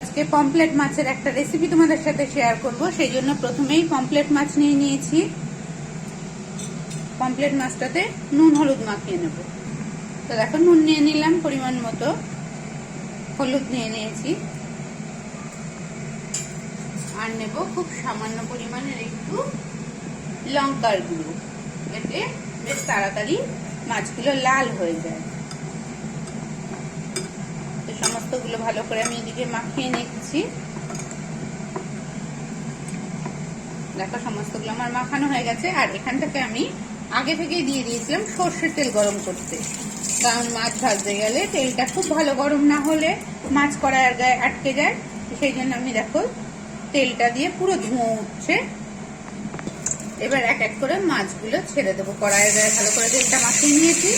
আজকে পমপ্লেট মাছের একটা রেসিপি তোমাদের সাথে শেয়ার করব। সেই জন্য প্রথমেই পমপ্লেট মাছ নিয়ে নিয়েছি। পমপ্লেট মাছটাতে নুন হলুদ মাখিয়ে নেব। তো দেখো নুন নিয়ে নিলাম, পরিমাণ মতো হলুদ নিয়ে নিয়েছি। আর নেব খুব সামান্য পরিমাণের একটু লঙ্কার গুঁড়ো। এতে বেশ তাড়াতাড়ি মাছগুলো লাল হয়ে যায়। তো সমস্তগুলো ভালো করে আমি এদিকে মাখিয়ে নিচ্ছি। দেখো সমস্তগুলো আমার মাখানো হয়ে গেছে। আর এখান থেকে আমি আগে থেকেই দিয়ে দিয়েছিলাম, সর্ষের তেল গরম করতে। কারণ মাছ ভাজতে গেলে তেলটা খুব ভালো গরম না হলে মাছ কড়াইয়ের গায়ে আটকে যায়। সেই জন্য আমি দেখো তেলটা দিয়ে পুরো ধোঁয়া উঠছে। এবার এক এক করে মাছগুলো ছেড়ে দেবো। কড়াইয়ের গায়ে ভালো করে তেলটা মাখিয়ে নিয়েছি।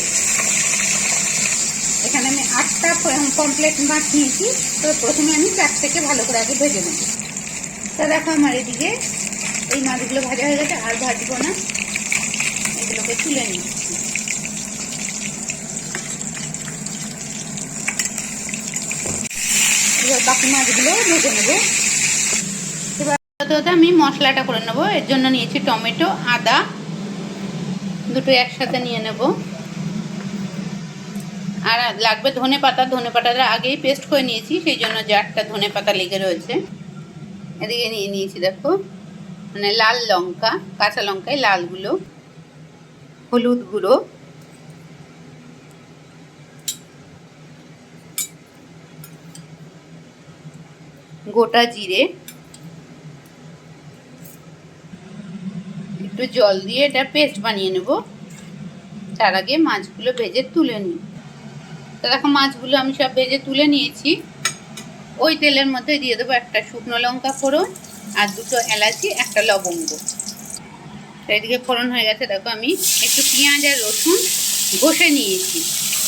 এখানে আমি আটটা কমপ্লেট মাছ নিয়েছি। তো প্রথমে আমি চারটেকে ভালো করে আগে ভেজে নেব। তা দেখো আমার এদিকে এই মাছগুলো ভাজা হয়ে গেছে, আর ভাজবো না। এগুলোকে তুলে নিচ্ছি। এবার বাকি মাছগুলো ভেজে নেব। আমি মশলাটা করে নেব। এর জন্য নিয়েছি টমেটো, আদা, দুটো একসাথে নিয়ে নেব। আর লাগবে ধনে পাতা। ধনে পাতাটা আগেই পেস্ট করে নিয়েছি, সেই জন্য জারটা ধনে পাতা লেগে রয়েছে। এদিকে নিয়ে নিয়েছি, দেখো। মানে লাল লঙ্কা, কাঁচা লঙ্কায় লালগুলো। হলুদ গুঁড়ো, গোটা জিরে, একটু জল দিয়ে এটা পেস্ট বানিয়ে নেব। তার আগে মাছগুলো ভেজে তুলে নিই। তো দেখো মাছগুলো আমি সব ভেজে তুলে নিয়েছি। ওই তেলের মধ্যে দিয়ে দেবো একটা শুকনো লঙ্কা ফোড়ন আর দুটো এলাচি, একটা লবঙ্গ। এদিকে ফোড়ন হয়ে গেছে, দেখো আমি একটু পেঁয়াজ আর রসুন ঘষে নিয়েছি,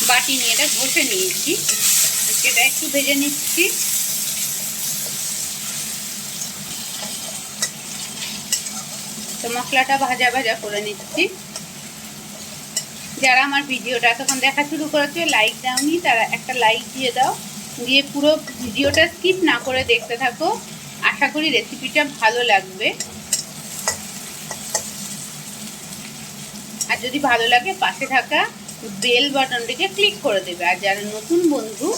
বাটি নিয়ে এটা ঘষে নিয়েছি। সেটা একটু ভেজে নিচ্ছি। তো মশলাটা ভাজা ভাজা করে নিচ্ছি। যারা আমার ভিডিওটা এতক্ষণ দেখা শুরু করেছে লাইক দাওনি, তারা একটা লাইক দিয়ে দাও। দিয়ে পুরো ভিডিওটা স্কিপ না করে দেখতে থাকো। আশা করি রেসিপিটা ভালো লাগবে। আর যদি ভালো লাগে, পাশে থাকা বেল বাটনটিকে ক্লিক করে দেবে। আর যারা নতুন বন্ধু,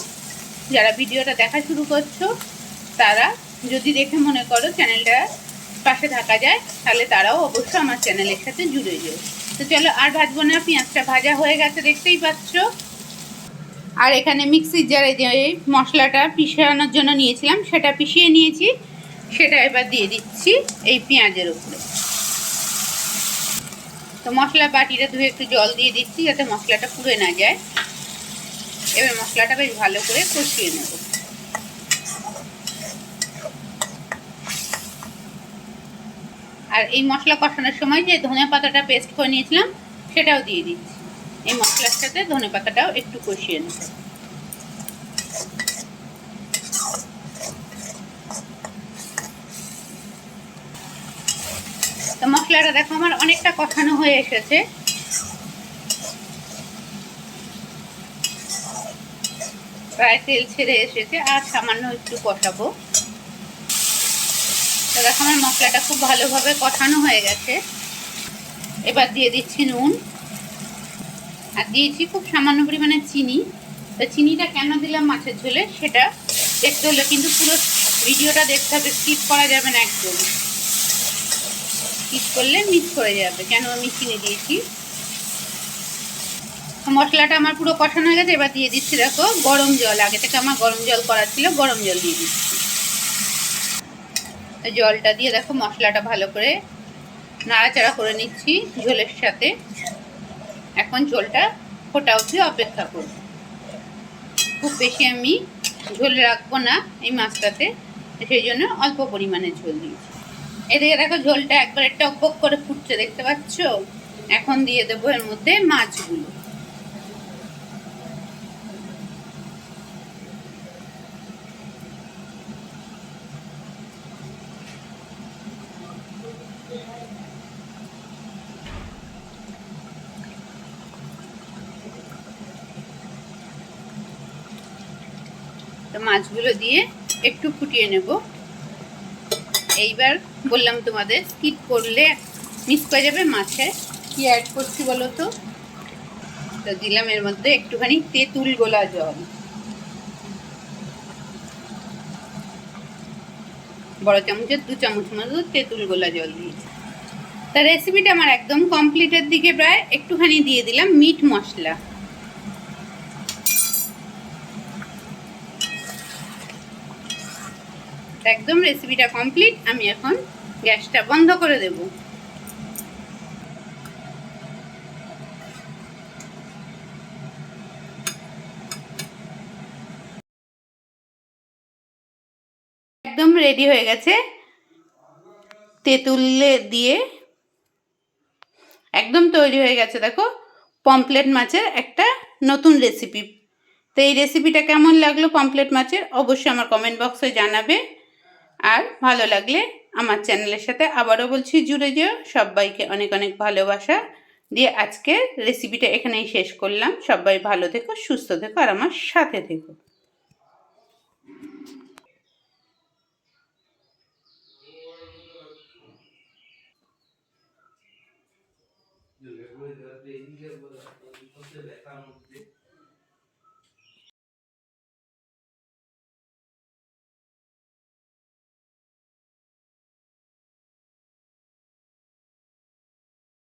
যারা ভিডিওটা দেখা শুরু করছ, তারা যদি দেখে মনে করো চ্যানেলটা পাশে থাকা যায়, তাহলে তারাও অবশ্যই আমার চ্যানেলের সাথে জুড়ে যাবে তো চলো, আর ভাজবো না, পেঁয়াজটা ভাজা হয়ে গেছে, দেখতেই পাচ্ছ। আর এখানে মিক্সির জারে যে মশলাটা পিসানোর জন্য নিয়েছিলাম, সেটা পিষিয়ে নিয়েছি। সেটা এবার দিয়ে দিচ্ছি এই পেঁয়াজের উপরে। তো মশলা বাটিটা ধুয়ে একটু জল দিয়ে দিচ্ছি যাতে মশলাটা পুড়ে না যায়। এবার মশলাটা বেশ ভালো করে কষিয়ে নেব। আর এই মশলা কষানোর সময় যে ধনে পাতাটা পেস্ট করে নিয়েছিলাম, সেটাও দিয়ে দিচ্ছি। এই মশলার সাথে ধনে পাতাটাও একটু কষিয়ে নেব। তো মশলাটা দেখো, আমার অনেকটা কষানো হয়ে এসেছে। প্রায় তেল ছেড়ে এসেছে, আর সামান্য একটু কষাবো। তো দেখো, আমার মশলাটা খুব ভালোভাবে কষানো হয়ে গেছে। এবার দিয়ে দিচ্ছি নুন। আর দিয়েছি খুব সামান্য পরিমাণে চিনি। তো চিনিটা কেন দিলাম মাছের ঝোলে, সেটা দেখতে হলে কিন্তু পুরো ভিডিওটা দেখতে হবে স্কিপ করা যাবে না একদম স্কিপ করলে মিস করে যাবে। কেন আমি চিনি দিয়েছি? মশলাটা আমার পুরো কষানো হয়ে গেছে, এবার দিয়ে দিচ্ছি, দেখো, গরম জল। আগে থেকে আমার গরম জল করা ছিল, গরম জল দিয়ে দিচ্ছি। জলটা দিয়ে দেখো, মশলাটা ভালো করে নাড়াচাড়া করে নিচ্ছি ঝোলের সাথে। এখন ঝোলটা ফোটা অবধি অপেক্ষা করব। খুব বেশি আমি ঝোল রাখব না এই মাছটাতে, সেই জন্য অল্প পরিমাণে ঝোল দিয়েছি। এদিকে দেখো ঝোলটা একবার টক টকবক করে ফুটছে, দেখতে পাচ্ছ? এখন দিয়ে দেবো এর মধ্যে মাছগুলো। তো মাছগুলো দিয়ে একটু ফুটিয়ে নেব। এইবার বললাম তোমাদের স্কিপ করলে মিস করে যাবে মাছে। কি অ্যাড করছি বলো তো? তো দিলাম এর মধ্যে একটুখানি তেঁতুল গোলা জল। বড় চামচের, দু চামচ মতো তেঁতুল গোলা জল দিয়েছি। তা রেসিপিটা আমার একদম কমপ্লিটের দিকে প্রায় একটুখানি দিয়ে দিলাম মিট মশলা। একদম রেসিপিটা কমপ্লিট আমি এখন গ্যাসটা বন্ধ করে দেব। একদম রেডি হয়ে গেছে। তেঁতুলে দিয়ে একদম তৈরি হয়ে গেছে, দেখো। পমপ্লেট মাছের একটা নতুন রেসিপি তো এই রেসিপিটা কেমন লাগল পমপ্লেট মাছের, অবশ্যই আমার কমেন্ট বক্সে জানাবে। আর ভালো লাগলে আমার চ্যানেলের সাথে আবারও বলছি, জুড়ে যেও। সবাইকে অনেক অনেক ভালোবাসা দিয়ে আজকে রেসিপিটা এখানেই শেষ করলাম। সবাই ভালো থেকো, সুস্থ থেকো আর আমার সাথে থেকো। le